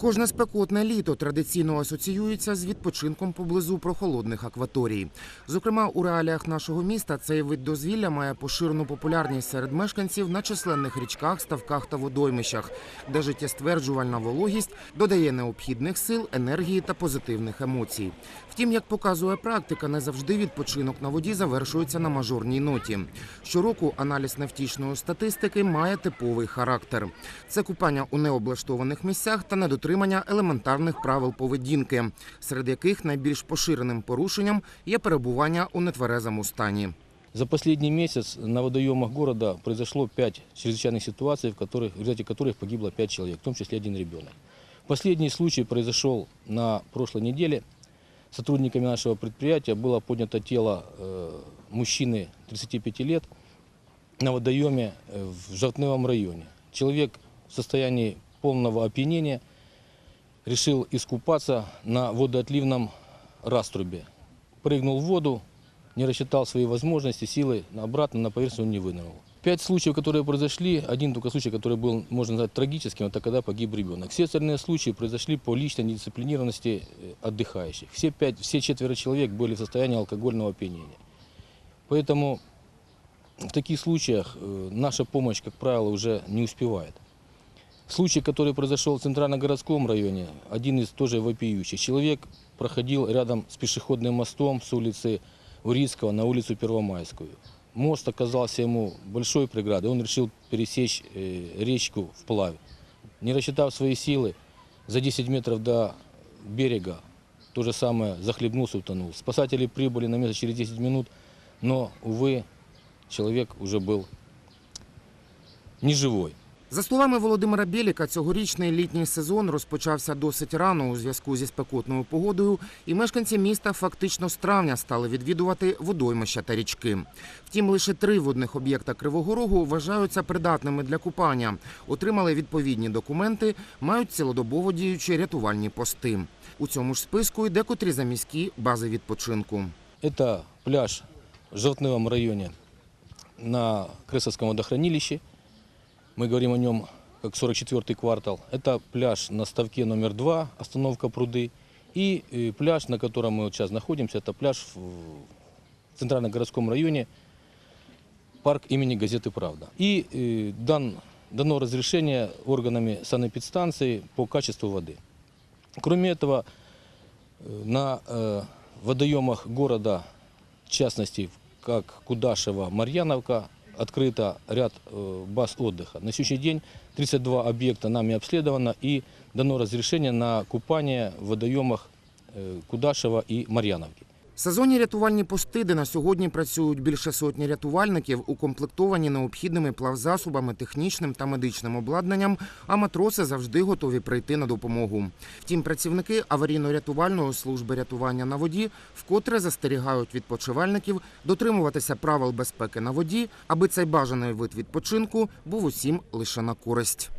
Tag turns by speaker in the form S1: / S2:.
S1: Кожне спекотне літо традиційно асоціюється з відпочинком поблизу прохолодних акваторій. Зокрема, у реаліях нашого міста цей вид дозвілля має поширену популярність серед мешканців на численних річках, ставках та водоймищах, де життєстверджувальна вологість додає необхідних сил, енергії та позитивних емоцій. Втім, як показує практика, не завжди відпочинок на воді завершується на мажорній ноті. Щороку аналіз невтішної статистики має типовий характер. Це купання у необлаштованих місцях та недотримання елементарних правил поведінки, серед яких найбільш поширеним порушенням є перебування у нетверезому стані.
S2: За последний месяц на водоемах города произошло пять чрезвычайных ситуаций, в, которых, в результате которых погибло пять человек, в том числе один ребенок. Последний случай произошел на прошлой неделе. Сотрудниками нашего предприятия было поднято тело э, мужчины 35 лет на водоеме э, в Жовтневом районе. Человек в состоянии полного опьянения решил искупаться на водоотливном раструбе. Прыгнул в воду, не рассчитал свои возможности, силы, обратно на поверхность он не вынырнул. Пять случаев, которые произошли, один только случай, который был, можно назвать, трагическим, это когда погиб ребенок. Все остальные случаи произошли по личной недисциплинированности э, отдыхающих. Все, пять, все четверо человек были в состоянии алкогольного опьянения. Поэтому в таких случаях э, наша помощь, как правило, уже не успевает. Случай, который произошел в Центрально-городском районе, один из тоже вопиющих. Человек проходил рядом с пешеходным мостом с улицы Урицкого на улицу Первомайскую. Мост оказался ему большой преградой, он решил пересечь э, речку вплавь. Не рассчитав свои силы, за 10 метров до берега то же самое захлебнулся, утонул. Спасатели прибыли на место через 10 минут, но, увы, человек уже был неживой.
S1: За словами Володимира Біліка, цьогорічний літній сезон розпочався досить рано у зв'язку зі спекотною погодою, і мешканці міста фактично з травня стали відвідувати водоймища та річки. Втім, лише три водних об'єкта Кривого Рогу вважаються придатними для купання, отримали відповідні документи, мають цілодобово діючі рятувальні пости. У цьому ж списку й декотрі заміські бази відпочинку.
S2: Это пляж в Желтневом районе на Кресовском водохранилище. Мы говорим о нем как 44-й квартал. Это пляж на ставке номер 2, остановка пруды. И э, пляж, на котором мы сейчас находимся, это пляж в в Центрально-городском районе, парк имени газеты «Правда». И э, дан, дано разрешение органами санэпидстанции по качеству воды. Кроме этого, э, на водоемах города, в частности, как Кудашева, Марьяновка, открыто ряд э, баз отдыха. На сегодняшний день 32 объекта нами обследовано и дано разрешение на купание в водоемах э, Кудашева и Марьяновки.
S1: Сезонні рятувальні пости, де на сьогодні працюють більше сотні рятувальників, укомплектовані необхідними плавзасобами, технічним та медичним обладнанням, а матроси завжди готові прийти на допомогу. Втім, працівники аварійно-рятувальної служби рятування на воді вкотре застерігають відпочивальників дотримуватися правил безпеки на воді, аби цей бажаний вид відпочинку був усім лише на користь.